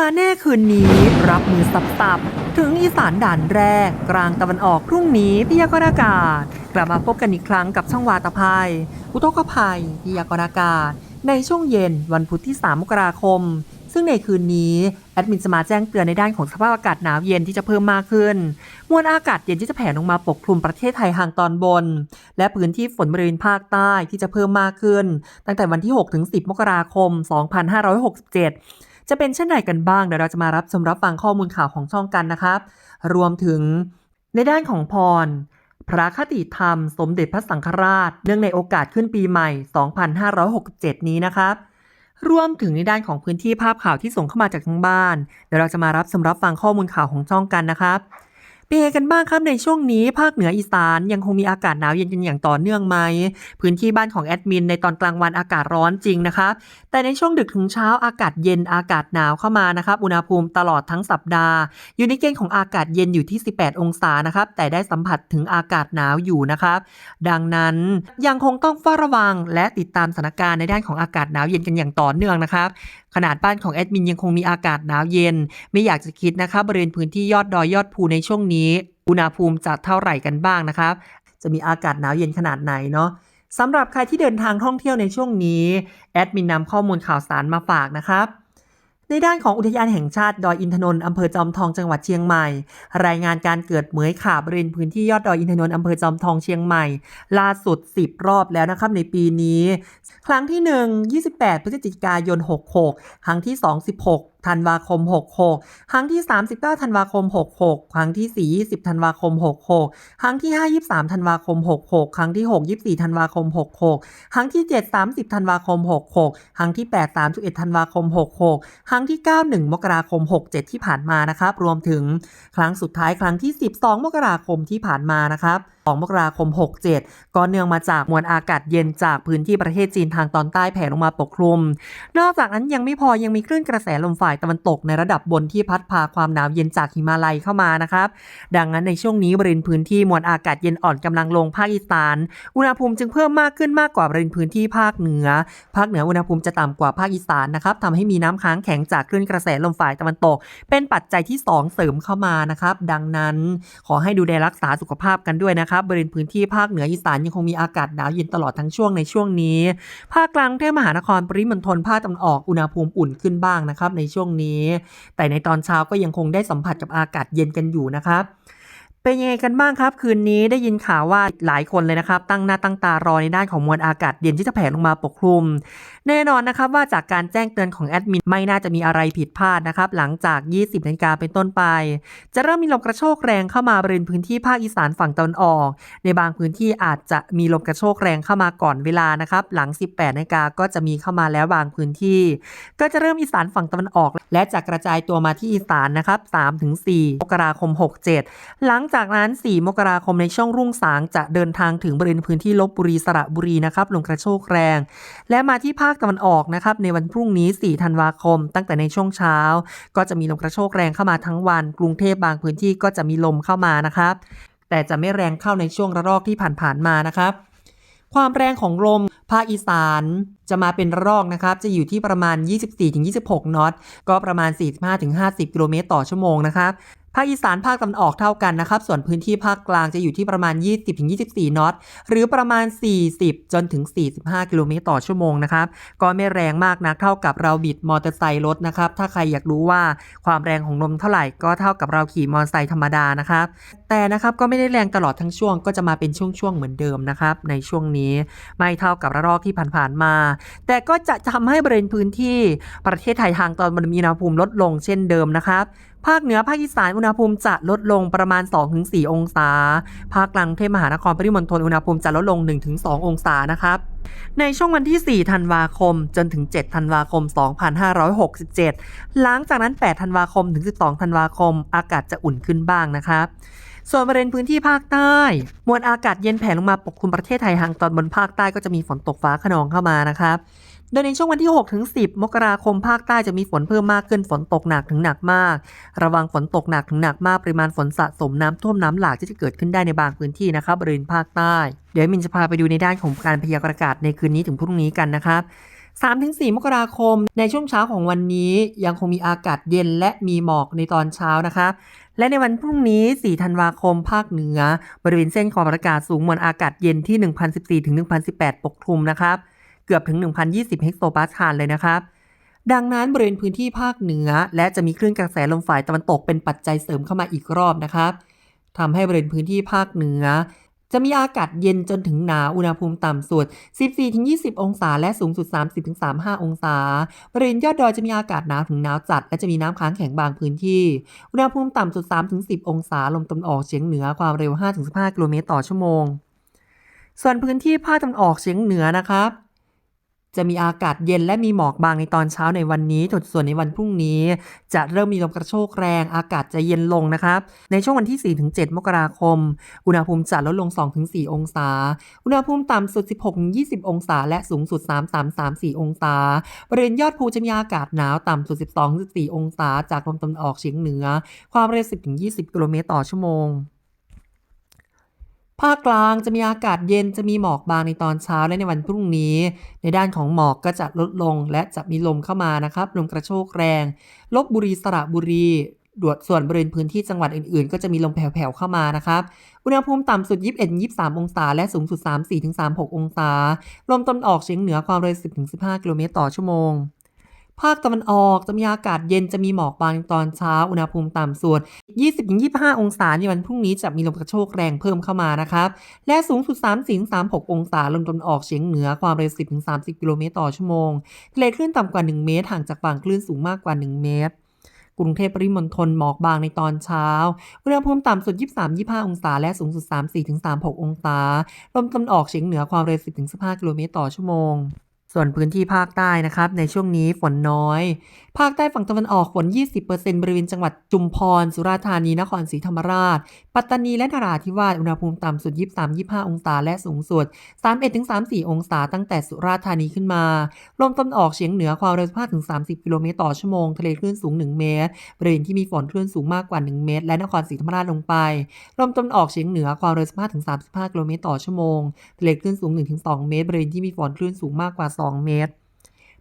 มาแน่คืนนี้ รับมือสับๆ ถึงอีสานด่านแรก กลางตะวันออกพรุ่งนี้พยากรณ์อากาศ กลับมาพบกันอีกครั้งกับช่องวาตภัย อุทกภัยพยากรณ์อากาศ ในช่วงเย็นวันพุธที่ 3 มกราคม ซึ่งในคืนนี้ แอดมินจะมาแจ้งเตือนในด้านของสภาพอากาศหนาวเย็นที่จะเพิ่มมากขึ้น มวลอากาศเย็นที่จะแผ่ลงมาปกคลุมประเทศไทยทางตอนบน และพื้นที่ฝนบริเวณภาคใต้ที่จะเพิ่มมากขึ้น ตั้งแต่วันที่6ถึง10 มกราคม 2567 จะเป็นเช่นไรกันบ้างเดี๋ยวเราจะมารับชมรับฟังข้อมูลข่าวของช่องกันนะครับ รวมถึงในด้านของพร พระคติธรรม สมเด็จพระสังฆราช เนื่องในโอกาสขึ้นปีใหม่ 2567 นี้นะครับรวมถึงในด้านของพื้นที่ภาพข่าวที่ส่งเข้ามาจากทางบ้าน เดี๋ยวเราจะมารับชมรับฟังข้อมูลข่าวของช่องกันนะครับ เป็นยังไงกันบ้างครับในช่วงนี้ภาคเหนืออีสานยังคงมีอากาศหนาวเย็นกันอย่างต่อเนื่องไหม พื้นที่บ้านของแอดมินในตอนกลางวันอากาศร้อนจริงนะครับแต่ในช่วงดึกถึงเช้าอากาศเย็นอากาศหนาวเข้ามานะครับอุณหภูมิตลอดทั้งสัปดาห์ อยู่ในเกณฑ์ของอากาศเย็นอยู่ที่ 18 องศานะครับแต่ได้สัมผัสถึงอากาศหนาวอยู่นะครับดังนั้นยังคงต้องเฝ้าระวัง และติดตามสถานการณ์ในด้านของอากาศหนาวเย็นกันอย่างต่อเนื่องนะครับขนาดบ้านของแอดมินยังคงมีอากาศหนาวเย็น ไม่อยากจะคิดนะครับบริเวณพื้นที่ยอดดอยยอดภูในช่วงนี้อุณหภูมิจะเท่าไหร่กันบ้างนะครับ จะมีอากาศหนาวเย็นขนาดไหนเนาะสำหรับใครที่เดินทางท่องเที่ยวในช่วงนี้แอดมินนำข้อมูลข่าวสารมาฝากนะครับในด้านของอุทยานแห่งชาติดอยอินทนนท์อำเภอจอมทองจังหวัดเชียงใหม่ รายงานการเกิดเหมือยขาบบริเวณพื้นที่ยอดดอยอินทนนท์อำเภอจอมทองเชียงใหม่ ล่าสุด 10 รอบแล้วนะครับในปีนี้ ครั้งที่ 1 28 พฤศจิกายน 66 ครั้งที่ 2 16ธันวาคม 66 ครั้งที่ 39 ธันวาคม 66 ครั้งที่ 4 20 ธันวาคม 66 ครั้งที่ 5 23 ธันวาคม 66 ครั้งที่ 6 24 ธันวาคม 66 ครั้งที่ 7 30 ธันวาคม 66 ครั้งที่ 8 31 ธันวาคม 66 ครั้งที่ 9 1 มกราคม 67 ที่ผ่านมานะครับ รวมถึงครั้งสุดท้ายครั้งที่ 12 มกราคมที่ผ่านมานะครับ2 มกราคม 67 ก็เนื่องมาจากมวลอากาศเย็นจากพื้นที่ประเทศจีนทางตอนใต้แผ่ลงมาปกคลุม นอกจากนั้นยังไม่พอยังมีคลื่นกระแสลมฝ่ายตะวันตกในระดับบนที่พัดพาความหนาวเย็นจากหิมาลัยเข้ามานะครับ ดังนั้นในช่วงนี้บริเวณพื้นที่มวลอากาศเย็นอ่อนกำลังลงภาคอีสาน อุณหภูมิจึงเพิ่มมากขึ้นมากกว่าบริเวณพื้นที่ภาคเหนือ ภาคเหนืออุณหภูมิจะต่ำกว่าภาคอีสานนะครับทำให้มีน้ำค้างแข็งจากคลื่นกระแสลมฝ่ายตะวันตก เป็นปัจจัยที่ 2 เสริมเข้ามานะครับ ดังนั้นขอให้ดูแลรักษาสุขภาพกันด้วยนะครับบริเวณพื้นที่ภาคเหนืออีสานยังคงมีอากาศหนาวเย็นตลอดทั้งช่วงในช่วงนี้ ภาคกลางกรุงเทพมหานครปริมณฑลภาคตะวันออกอุณหภูมิอุ่นขึ้นบ้างนะครับในช่วงนี้ แต่ในตอนเช้าก็ยังคงได้สัมผัสกับอากาศเย็นกันอยู่นะครับเป็นยังไงกันบ้างครับ คืนนี้ได้ยินข่าวว่าหลายคนเลยนะครับ ตั้งหน้าตั้งตารอในด้านของมวลอากาศเย็นที่จะแผ่ลงมาปกคลุม แน่นอนนะครับว่าจากการแจ้งเตือนของแอดมินไม่น่าจะมีอะไรผิดพลาดนะครับหลังจาก 20นาฬิกาเป็นต้นไป จะเริ่มมีลมกระโชกแรงเข้ามาบริเวณพื้นที่ภาคอีสานฝั่งตะวันออก ในบางพื้นที่อาจจะมีลมกระโชกแรงเข้ามาก่อนเวลานะครับหลัง 18นาฬิกาก็จะมีเข้ามาแล้วบางพื้นที่ ก็จะเริ่มอีสานฝั่งตะวันออก และจะกระจายตัวมาที่อีสานนะครับ3-4มกราคม 67 หลังจากนั้น 4 มกราคมในช่วงรุ่งสางจะเดินทางถึงบริเวณพื้นที่ลบบุรีสระบุรีนะครับลมกระโชกแรง และมาที่ภาคตะวันออกนะครับในวันพรุ่งนี้ 4 ธันวาคม ตั้งแต่ในช่วงเช้า ก็จะมีลมกระโชกแรงเข้ามาทั้งวัน กรุงเทพบางพื้นที่ก็จะมีลมเข้ามานะครับ แต่จะไม่แรงเข้าในช่วงระลอกที่ผ่านๆมานะครับความแรงของลมภาคอีสานจะมาเป็นระลอกนะครับ จะอยู่ที่ประมาณ 24-26 นอต ก็ประมาณ 45-50 กิโลเมตรต่อชั่วโมงนะครับ ภาคอีสานภาคตะวันออกเท่ากันนะครับ ส่วนพื้นที่ภาคกลางจะอยู่ที่ประมาณ 20-24 นอต หรือประมาณ 40 จนถึง 45 กิโลเมตรต่อชั่วโมงนะครับ ก็ไม่แรงมากนักเท่ากับเราบิดมอเตอร์ไซค์รถนะครับ ถ้าใครอยากรู้ว่าความแรงของลมเท่าไหร่ก็เท่ากับเราขี่มอเตอร์ไซค์ธรรมดานะครับ แต่นะครับก็ไม่ได้แรงตลอดทั้งช่วง ก็จะมาเป็นช่วงๆเหมือนเดิมนะครับ ในช่วงนี้ไม่เท่ากับระลอกที่ผ่านๆมา แต่ก็จะทำให้บริเวณพื้นที่ประเทศไทยทางตอนบนมีอุณหภูมิลดลงเช่นเดิมนะครับภาคเหนือภาคอีสานอุณหภูมิจะลดลงประมาณ 2-4 องศา ภาคกลางเทพมหานครปริมณฑลอุณหภูมิจะลดลง 1-2 องศานะครับ ในช่วงวันที่ 4 ธันวาคม จนถึง 7 ธันวาคม 2567 หลังจากนั้น 8 ธันวาคม ถึง 12 ธันวาคม อากาศจะอุ่นขึ้นบ้างนะครับส่วนบริเวณพื้นที่ภาคใต้ มวลอากาศเย็นแผ่ลงมาปกคลุมประเทศไทยทางตอนบนภาคใต้ก็จะมีฝนตกฟ้าขนองเข้ามานะครับ โดยในช่วงวันที่ 6 ถึง 10 มกราคมภาคใต้จะมีฝนเพิ่มมากขึ้นฝนตกหนักถึงหนักมาก ระวังฝนตกหนักถึงหนักมากปริมาณฝนสะสมน้ำท่วมน้ำหลากที่จะเกิดขึ้นได้ในบางพื้นที่นะครับบริเวณภาคใต้ เดี๋ยวมินจะพาไปดูในด้านของการพยากรณ์อากาศในคืนนี้ถึงพรุ่งนี้กันนะครับ3-4 มกราคม ในช่วงเช้าของวันนี้ยังคงมีอากาศเย็นและมีหมอกในตอนเช้านะคะและในวันพรุ่งนี้ 4 ธันวาคม ภาคเหนือ บริเวณเส้นขอบอากาศสูงมวลอากาศเย็นที่ 1,014-1,018 ปกคลุมนะครับ กือบถึง 1,020 เฮกโตปาสคาลเลยนะครับ ดังนั้นบริเวณพื้นที่ภาคเหนือ และจะมีคลื่นกระแสลมฝ่ายตะวันตกเป็นปัจจัยเสริมเข้ามาอีกรอบนะครับทำให้บริเวณพื้นที่ภาคเหนือ จะมีอากาศเย็นจนถึงหนาวอุณหภูมิต่ำสุด 14-20 องศา และสูงสุด 30-35 องศา บริเวณยอดดอยจะมีอากาศหนาวถึงหนาวจัด และจะมีน้ำค้างแข็งบางพื้นที่ อุณหภูมิต่ำสุด 3-10 องศา ลมตะวันออกเฉียงเหนือความเร็ว 5-15 กิโลเมตรต่อชั่วโมง ส่วนพื้นที่ภาคตะวันออกเฉียงเหนือนะครับ จะมีอากาศเย็นและมีหมอกบางในตอนเช้าในวันนี้ส่วนในวันพรุ่งนี้ จะเริ่มมีลมกระโชกแรง อากาศจะเย็นลงนะครับ ในช่วงวันที่ 4-7 มกราคม อุณหภูมิจะลดลง 2-4 องศา อุณหภูมิต่ำสุด 16-20 องศา และสูงสุด 33-34 องศา บริเวณยอดภูจะมีอากาศหนาวต่ำสุด 12-14 องศา จากลมตะวันออกเฉียงเหนือ ความเร็ว 10-20 กิโลเมตรต่อชั่วโมง ภาคกลางจะมีอากาศเย็นจะมีหมอกบางในตอนเช้าและในวันพรุ่งนี้ ในด้านของหมอกก็จะลดลงและจะมีลมเข้ามานะครับ ลมกระโชกแรง ลบบุรีสระบุรีดวดส่วนบริเวณพื้นที่จังหวัดอื่นๆ ก็จะมีลมแผ่วๆเข้ามานะครับ อุณหภูมิต่ำสุด 21-23 องศา และสูงสุด 34-36 องศา ลมตะวันออกเฉียงเหนือความเร็ว10-15 กิโลเมตรต่อชั่วโมง ภาคตะวันออกจะมีอากาศเย็นจะมีหมอกบางตอนเช้า อุณหภูมิต่ำสุด20-25 องศาในวันพรุ่งนี้จะมีลมกระโชกแรงเพิ่มเข้ามานะครับ และสูงสุด 3-36 องศาลมตะวันออกเฉียงเหนือความเร็ว 10-30 กิโลเมตรต่อชั่วโมงทะเลคลื่นต่ำกว่า 1 เมตรห่างจากฝั่งคลื่นสูงมากกว่า 1 เมตรกรุงเทพปริมณฑลหมอกบางในตอนเช้า อุณหภูมิต่ำสุด 23-25 องศา และสูงสุด 34-36 องศา ลมตะวันออกเฉียงเหนือความเร็ว 10-15 กิโลเมตรต่อชั่วโมง ส่วนพื้นที่ภาคใต้นะครับ ในช่วงนี้ฝนน้อย ภาคใต้ฝั่งตะวันออกฝน 20%บริเวณจังหวัดจุมพร สุราษฎร์ธานี นครศรีธรรมราช ปัตตานีและนราธิวาส อุณหภูมิต่ำสุด 23-25 องศา และสูงสุด 31-34 องศา ตั้งแต่สุราษฎร์ธานีขึ้นมา ลมตะวันออกเฉียงเหนือความเร็ว15-30 กิโลเมตรต่อชั่วโมง ทะเลคลื่นสูง 1 เมตร บริเวณที่มีฝนคลื่นสูงมากกว่า 1 เมตร และนครศรีธรรมราชลงไป ลมตะวันออกเฉียงเหนือความเร็ว15-35 กิโลเมตรต่อชั่วโมง ทะเลคลื่นสูง 1-2 เมตร บริเวณที่มีฝนคลื่นสูงมากกว่า2 เมตร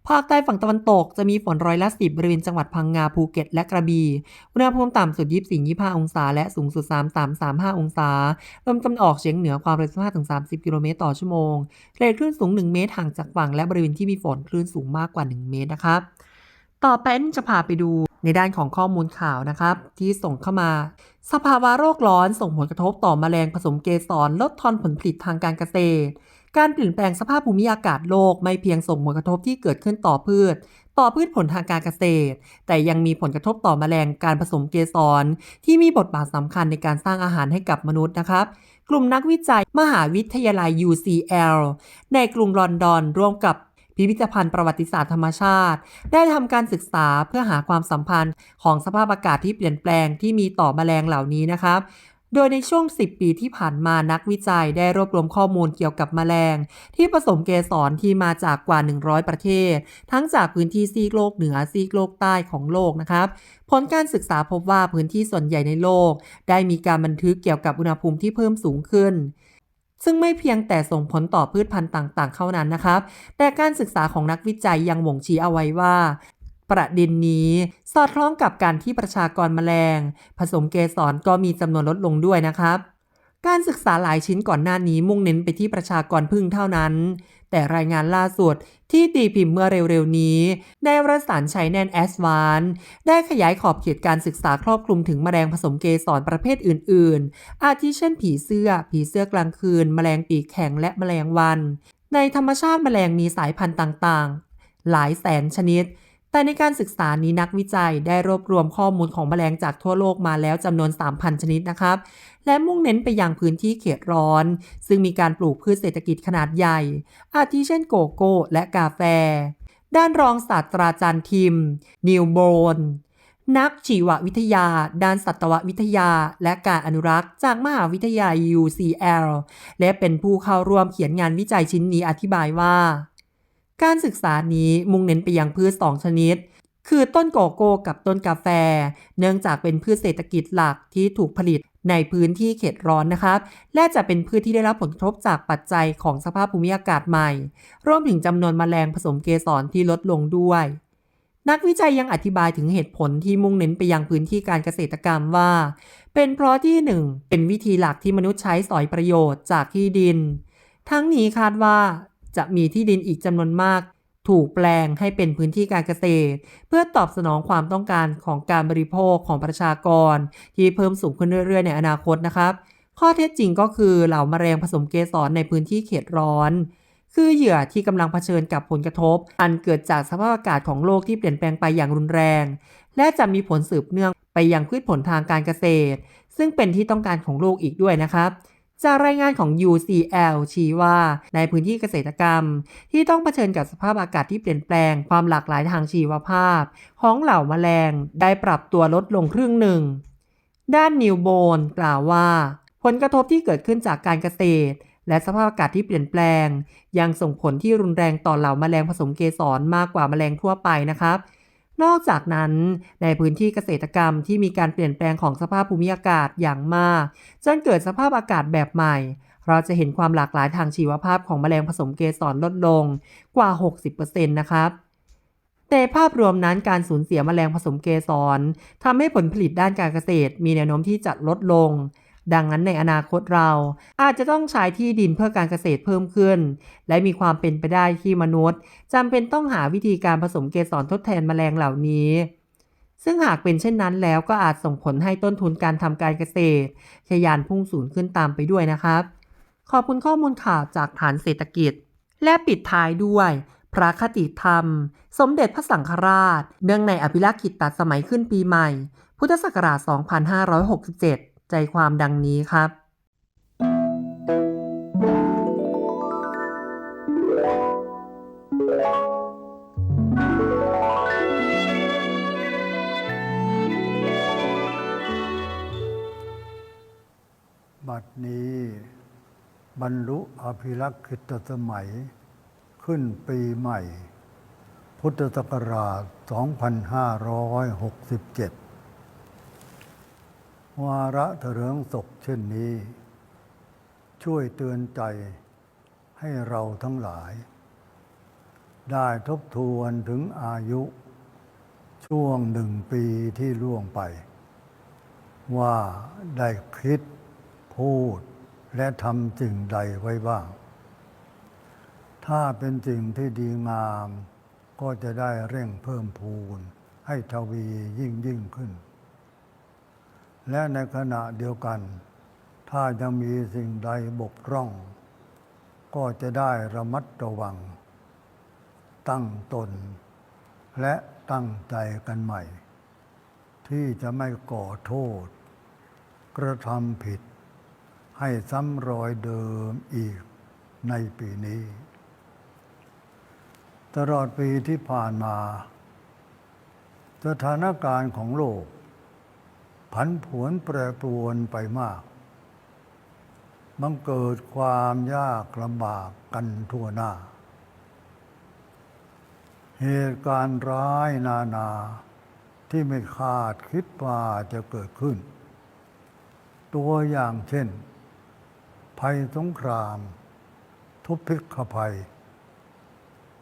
ภาคใต้ฝั่งตะวันตกจะมีฝนร้อยละ 10 บริเวณจังหวัดพังงาภูเก็ตและกระบี่ อุณหภูมิต่ำสุด 24-25 องศา และสูงสุด 33-35 องศา ลมตะวันออกเฉียงเหนือความเร็ว 15-30 กิโลเมตรต่อชั่วโมงเรดคลื่นสูง 1 เมตรห่างจากฝั่งและบริเวณที่มีฝนคลื่นสูงมากกว่า 1 เมตรนะครับ ต่อไปนุ่นจะพาไปดู ในด้านของข้อมูลข่าวนะครับ ที่ส่งเข้ามา สภาวะโรคร้อนส่งผลกระทบต่อแมลงผสมเกสรลดทอนผลผลิตทางการเกษตร การเปลี่ยนแปลงสภาพภูมิอากาศโลกไม่เพียงส่งผลกระทบที่เกิดขึ้นต่อพืช ต่อพืชผลทางการเกษตร แต่ยังมีผลกระทบต่อแมลงการผสมเกสร ที่มีบทบาทสำคัญในการสร้างอาหารให้กับมนุษย์นะครับกลุ่มนักวิจัยมหาวิทยาลัย UCL ในกรุงลอนดอนร่วมกับ พิพิธภัณฑ์ประวัติศาสตร์ธรรมชาติ ได้ทำการศึกษาเพื่อหาความสัมพันธ์ของสภาพอากาศที่เปลี่ยนแปลงที่มีต่อแมลงเหล่านี้นะครับโดยในช่วง 10 ปีที่ผ่านมานักวิจัยได้รวบรวมข้อมูลเกี่ยวกับแมลง ที่ผสมเกสรที่มาจากกว่า 100 ประเทศ ทั้งจากพื้นที่ซีกโลกเหนือซีกโลกใต้ของโลกนะครับ ผลการศึกษาพบว่าพื้นที่ส่วนใหญ่ในโลก ได้มีการบันทึกเกี่ยวกับอุณหภูมิที่เพิ่มสูงขึ้น ซึ่งไม่เพียงแต่ส่งผลต่อพืชพันธุ์ต่างๆ เท่านั้นนะครับ แต่การศึกษาของนักวิจัยยังบ่งชี้เอาไว้ว่า ประเด็นนี้สอดคล้องกับการที่ประชากรแมลง ผสมเกสรก็มีจำนวนลดลงด้วยนะครับ การศึกษาหลายชิ้นก่อนหน้านี้มุ่งเน้นไปที่ประชากรพึ่งเท่านั้น แต่รายงานล่าสุดที่ตีพิมพ์เมื่อเร็วๆนี้ ในวารสารไชแนนแอสวานได้ขยายขอบเขตการศึกษาครอบคลุมถึงแมลงผสมเกสรประเภทอื่น ๆ อาทิเช่นผีเสื้อ ผีเสื้อกลางคืน แมลงปีกแข็งและแมลงวัน ในธรรมชาติแมลงมีสายพันธุ์ต่างๆ หลายแสนชนิด แต่ในการศึกษานี้นักวิจัยได้รวบรวมข้อมูลของแมลงจากทั่วโลกมาแล้วจำนวน 3,000 ชนิดนะครับ และมุ่งเน้นไปยังพื้นที่เขตร้อน ซึ่งมีการปลูกพืชเศรษฐกิจขนาดใหญ่ อาทิเช่นโกโก้และกาแฟ ด้านรองศาสตราจารย์ทิม นิวโบนนักชีววิทยา ด้านสัตววิทยา และการอนุรักษ์จากมหาวิทยาลัย UCL และเป็นผู้เข้าร่วมเขียนงานวิจัยชิ้นนี้อธิบายว่า การศึกษานี้มุ่งเน้นไปยังพืชสองชนิด คือต้นโกโก้กับต้นกาแฟ เนื่องจากเป็นพืชเศรษฐกิจหลักที่ถูกผลิตในพื้นที่เขตร้อนนะครับ และจะเป็นพืชที่ได้รับผลกระทบจากปัจจัยของสภาพภูมิอากาศใหม่ รวมถึงจำนวนแมลงผสมเกสรที่ลดลงด้วย นักวิจัยยังอธิบายถึงเหตุผลที่มุ่งเน้นไปยังพื้นที่การเกษตรกรรมว่า เป็นเพราะที่หนึ่งเป็นวิธีหลักที่มนุษย์ใช้สอยประโยชน์จากที่ดิน ทั้งนี้คาดว่า จะมีที่ดินอีกจำนวนมาก ถูกแปลงให้เป็นพื้นที่การเกษตร เพื่อตอบสนองความต้องการของการบริโภคของประชากร ที่เพิ่มสูงขึ้นเรื่อยๆ ในอนาคตนะครับ ข้อเท็จจริงก็คือเหล่าแมลงผสมเกสรในพื้นที่เขตร้อนคือเหยื่อที่กำลังเผชิญกับผลกระทบ อันเกิดจากสภาพอากาศของโลกที่เปลี่ยนแปลงไปอย่างรุนแรง และจะมีผลสืบเนื่องไปยังพืชผลทางการเกษตร ซึ่งเป็นที่ต้องการของโลกอีกด้วยนะครับ จากรายงานของ UCL ชี้ว่าในพื้นที่เกษตรกรรม ที่ต้องเผชิญกับสภาพอากาศที่เปลี่ยนแปลงความหลากหลายทางชีวภาพ ของเหล่าแมลงได้ปรับตัวลดลงครึ่งหนึ่ง ด้านนิวโบนกล่าวว่า ผลกระทบที่เกิดขึ้นจากการเกษตร และสภาพอากาศที่เปลี่ยนแปลง ยังส่งผลที่รุนแรงต่อเหล่าแมลงผสมเกสรมากกว่าแมลงทั่วไปนะครับ นอกจากนั้นในพื้นที่เกษตรกรรมที่มีการเปลี่ยนแปลงของสภาพภูมิอากาศอย่างมาก จนเกิดสภาพอากาศแบบใหม่ เราจะเห็นความหลากหลายทางชีวภาพของแมลงผสมเกสรลดลงกว่า 60%นะครับแต่ภาพรวมนั้นการสูญเสียแมลงผสมเกสรทำให้ผลผลิตด้านการเกษตร มีแนวโน้มที่จะลดลง ดังนั้นในอนาคตเราอาจจะต้องใช้ที่ดินเพื่อการเกษตรเพิ่มขึ้น และมีความเป็นไปได้ที่มนุษย์จำเป็นต้องหาวิธีการผสมเกสรทดแทนแมลงเหล่านี้ ซึ่งหากเป็นเช่นนั้นแล้วก็อาจส่งผลให้ต้นทุนการทำการเกษตรทะยานพุ่งสูงขึ้นตามไปด้วยนะครับ ขอบคุณข้อมูลข่าวจากฐานเศรษฐกิจ และปิดท้ายด้วยพระคติธรรม สมเด็จพระสังฆราช เนื่องในอภิรักษ์กิตตัดสมัยขึ้นปีใหม่ พุทธศักราช 2567 ใจความดังนี้ครับ บัดนี้ บรรลุอภิรักษ์คิตสมัย ขึ้นปีใหม่ พุทธศักราช 2567 วาระเถริงศกเช่นนี้ ช่วยเตือนใจให้เราทั้งหลาย ได้ทบทวนถึงอายุ ช่วงหนึ่งปีที่ล่วงไป ว่าได้คิด พูดและทำสิ่งใดไว้บ้าง ถ้าเป็นสิ่งที่ดีงาม ก็จะได้เร่งเพิ่มพูน ให้ทวียิ่งยิ่งขึ้น และในขณะเดียวกัน ถ้ายังมีสิ่งใดบกพร่อง ก็จะได้ระมัดระวัง ตั้งตน และตั้งใจกันใหม่ ที่จะไม่ก่อโทษ กระทำผิด ให้ซ้ำรอยเดิมอีกในปีนี้ ตลอดปีที่ผ่านมา สถานการณ์ของโลก ผันผวนแปรปรวนไปมากบังเกิดความยากลำบากกันทั่วหน้า เหตุการณ์ร้ายนานาที่ไม่คาดคิดว่าจะเกิดขึ้น ตัวอย่างเช่น ภัยสงคราม ทุพพิกภัย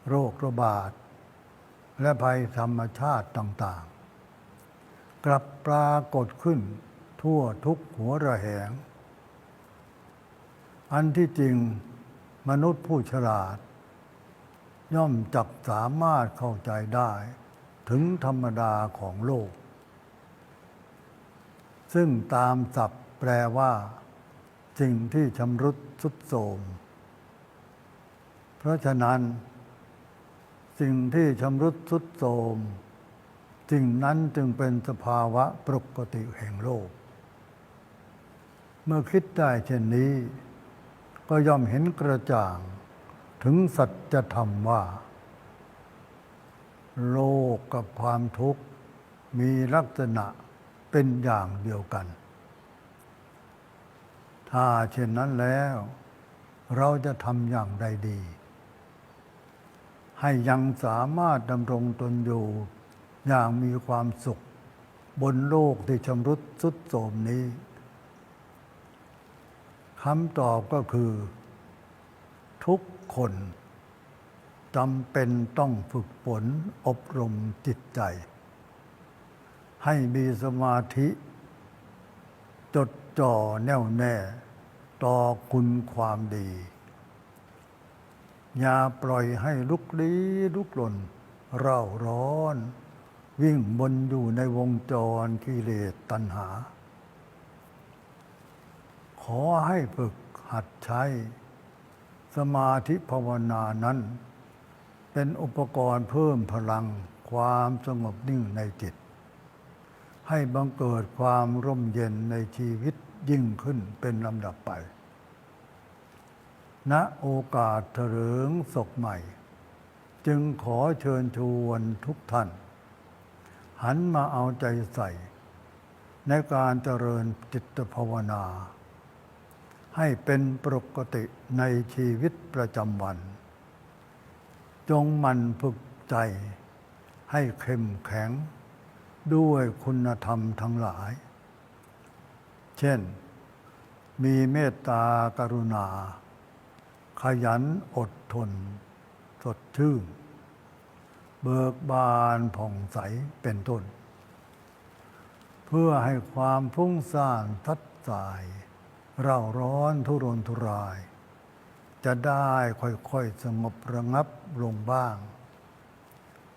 โรคระบาด และภัยธรรมชาติต่างๆ กลับปรากฏขึ้น ทั่วทุกหัวระแหง อันที่จริงมนุษย์ผู้ฉลาด ย่อมจับสามารถเข้าใจได้ ถึงธรรมดาของโลก ซึ่งตามศัพท์แปลว่า สิ่งที่ชำรุดทรุดโทรมเพราะฉะนั้น สิ่งที่ชำรุดทรุดโทรม สิ่งนั้นจึงเป็นสภาวะปกติแห่งโลก เมื่อคิดได้เช่นนี้ ก็ย่อมเห็นกระจ่าง ถึงสัจธรรมว่า โลกกับความทุกข์มีลักษณะเป็นอย่างเดียวกัน ถ้าเช่นนั้นแล้ว เราจะทำอย่างไรดี ให้ยังสามารถดำรงตนอยู่ อย่างมีความสุข บนโลกที่ชำรุดทรุดโทรมนี้คำตอบก็คือ ทุกคนจำเป็นต้องฝึกฝนอบรมจิตใจ ให้มีสมาธิ จดจ่อแน่วแน่ ต่อคุณความดี อย่าปล่อยให้ลุกลี้ลุกลนเร่าร้อน วิ่งบนอยู่ในวงจรกิเลสตัณหา ขอให้ฝึกหัดใช้ สมาธิภาวนานั้น เป็นอุปกรณ์เพิ่มพลังความสงบนิ่งในจิต ให้บังเกิดความร่มเย็นในชีวิตยิ่งขึ้นเป็นลำดับไป ณโอกาสเถลิงศกใหม่ จึงขอเชิญชวนทุกท่าน หันมาเอาใจใส่ ในการเจริญจิตภาวนา ให้เป็นปกติในชีวิตประจำวัน จงมันฝึกใจ ให้เข้มแข็ง ด้วยคุณธรรมทั้งหลาย เช่น มีเมตตากรุณา ขยันอดทน สดชื่น เบิกบานผ่องใสเป็นต้น เพื่อให้ความฟุ้งซ่านทัดสาย เร่าร้อนทุรนทุราย จะได้ค่อยๆสงบระงับลงบ้าง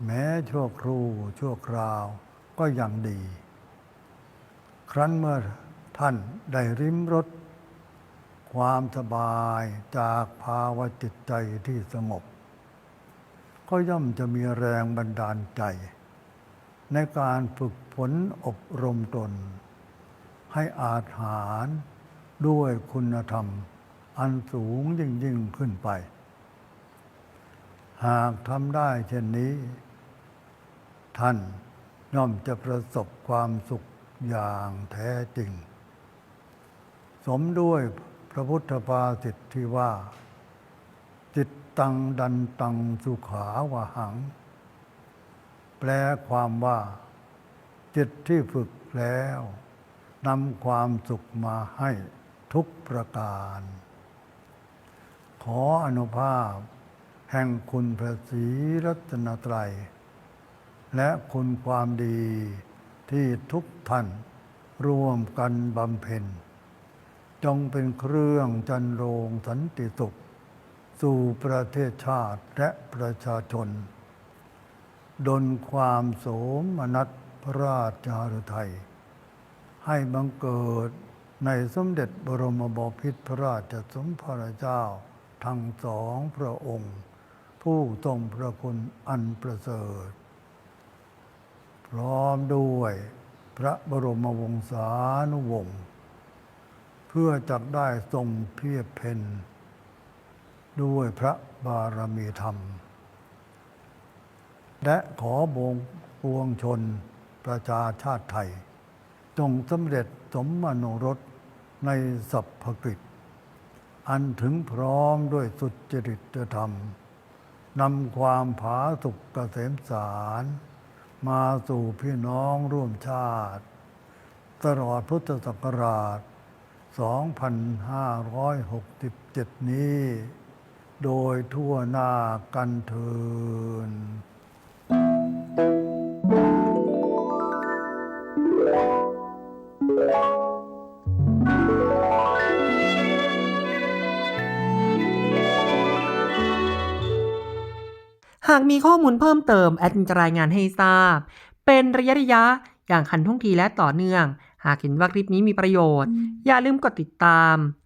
แม้ชั่วครู่ชั่วคราวก็ยังดี ครั้นเมื่อท่านได้ริมรสความสบายจากภาวะจิตใจที่สงบ ก็ย่อมจะมีแรงบันดาลใจ ในการฝึกฝนอบรมตน ให้อาจหารด้วยคุณธรรม อันสูงยิ่งยิ่งขึ้นไป หากทำได้เช่นนี้ ท่านย่อมจะประสบความสุขอย่างแท้จริง สมด้วยพระพุทธภาษิตที่ว่า ตังดันตังสุขาวะหัง แปลความว่า จิตที่ฝึกแล้วนำความสุขมาให้ทุกประการ ขออนุภาพ แห่งคุณพระศรีรัตนตรัย และคุณความดีที่ทุกท่านร่วมกันบำเพ็ญ จงเป็นเครื่องจันโรงสันติสุข สู่ประเทศชาติและประชาชนดลความโสมนัสพระราชาฤทัย ให้บังเกิดในสมเด็จบรมบพิตรพระราชสมภารเจ้า ทั้งสองพระองค์ ผู้ทรงพระคุณอันประเสริฐ พร้อมด้วยพระบรมวงศานุวงศ์เพื่อจักได้ทรงเพียบเพน ด้วยพระบารมีธรรม และขอบงปวงชนประชาชาติไทย จงสำเร็จสมมโนรสในสัพพกฤตอันถึงพร้อมด้วยสุจริตธรรมนำความผาสุกเกษมสาร มาสู่พี่น้องร่วมชาติ ตลอดพุทธศักราช 2567 นี้ โดยทั่วหน้ากันเทินหากมีข้อมูลเพิ่มเติม แอดมินจะรายงานให้ทราบ เป็นระยะระยะ อย่างคันท่วงทีและต่อเนื่อง หากเห็นว่าคลิปนี้มีประโยชน์ อย่าลืมกดติดตาม